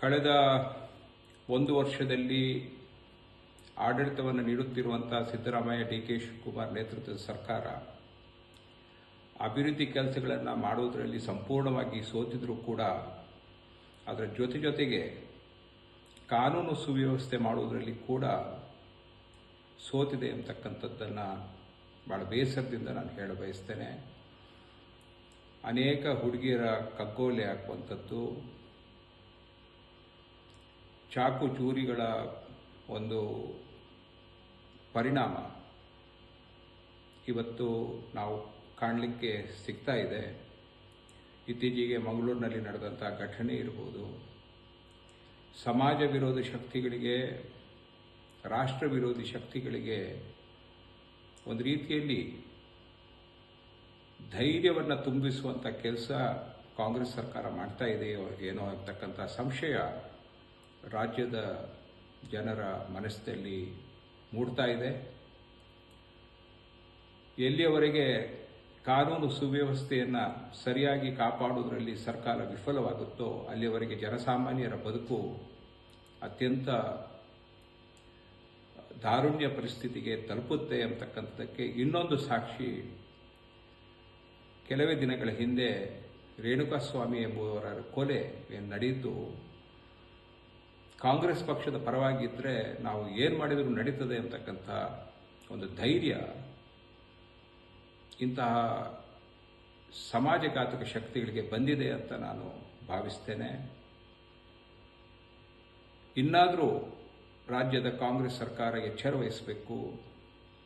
ಕಳೆದ ಒಂದು ವರ್ಷದಲ್ಲಿ ಆಡಳಿತವನ್ನು ನೀಡುತ್ತಿರುವಂತಹ ಸಿದ್ದರಾಮಯ್ಯ ಡಿ ಕೆ ಶಿವಕುಮಾರ್ ನೇತೃತ್ವದ ಸರ್ಕಾರ ಅಭಿವೃದ್ಧಿ ಕೆಲಸಗಳನ್ನು ಮಾಡುವುದರಲ್ಲಿ ಸಂಪೂರ್ಣವಾಗಿ ಸೋತಿದ್ರೂ ಕೂಡ ಅದರ ಜೊತೆ ಜೊತೆಗೆ ಕಾನೂನು ಸುವ್ಯವಸ್ಥೆ ಮಾಡುವುದರಲ್ಲಿ ಕೂಡ ಸೋತಿದೆ ಅಂತಕ್ಕಂಥದ್ದನ್ನು ಭಾಳ ಬೇಸರದಿಂದ ನಾನು ಹೇಳ ಬಯಸ್ತೇನೆ ಅನೇಕ ಹುಡುಗಿಯರ ಕಗ್ಗೋಲೆ ಹಾಕುವಂಥದ್ದು ಚಾಕು ಚೂರಿಗಳ ಒಂದು ಪರಿಣಾಮ ಇವತ್ತು ನಾವು ಕಾಣಲಿಕ್ಕೆ ಸಿಗ್ತಾ ಇದೆ. ಇತ್ತೀಚೆಗೆ ಮಂಗಳೂರಿನಲ್ಲಿ ನಡೆದಂಥ ಘಟನೆ ಇರ್ಬೋದು. ಸಮಾಜ ವಿರೋಧಿ ಶಕ್ತಿಗಳಿಗೆ, ರಾಷ್ಟ್ರ ವಿರೋಧಿ ಶಕ್ತಿಗಳಿಗೆ ಒಂದು ರೀತಿಯಲ್ಲಿ ಧೈರ್ಯವನ್ನು ತುಂಬಿಸುವಂಥ ಕೆಲಸ ಕಾಂಗ್ರೆಸ್ ಸರ್ಕಾರ ಮಾಡ್ತಾ ಇದೆಯೋ ಏನೋ ಅಂತಕ್ಕಂಥ ಸಂಶಯ ರಾಜ್ಯದ ಜನರ ಮನಸ್ಸಲ್ಲಿ ಮೂಡ್ತಾ ಇದೆ. ಎಲ್ಲಿಯವರೆಗೆ ಕಾನೂನು ಸುವ್ಯವಸ್ಥೆಯನ್ನು ಸರಿಯಾಗಿ ಕಾಪಾಡುವುದರಲ್ಲಿ ಸರ್ಕಾರ ವಿಫಲವಾಗುತ್ತೋ ಅಲ್ಲಿಯವರೆಗೆ ಜನಸಾಮಾನ್ಯರ ಬದುಕು ಅತ್ಯಂತ ದಾರುಣ್ಯ ಪರಿಸ್ಥಿತಿಗೆ ತಲುಪುತ್ತೆ ಅಂತಕ್ಕಂಥದ್ದಕ್ಕೆ ಇನ್ನೊಂದು ಸಾಕ್ಷಿ ಕೆಲವೇ ದಿನಗಳ ಹಿಂದೆ ರೇಣುಕಾಸ್ವಾಮಿ ಎಂಬುವರ ಕೊಲೆ ನಡೆಯಿತು. ಕಾಂಗ್ರೆಸ್ ಪಕ್ಷದ ಪರವಾಗಿದ್ದರೆ ನಾವು ಏನು ಮಾಡಿದರೂ ನಡೀತದೆ ಅಂತಕ್ಕಂಥ ಒಂದು ಧೈರ್ಯ, ಇಂತಹ ಸಮಾಜಘಾತಕ ಶಕ್ತಿಗಳಿಗೆ ಬಂದಿದೆ ಅಂತ ನಾನು ಭಾವಿಸ್ತೇನೆ. ಇನ್ನಾದರೂ ರಾಜ್ಯದ ಕಾಂಗ್ರೆಸ್ ಸರ್ಕಾರ ಎಚ್ಚರ ವಹಿಸಬೇಕು.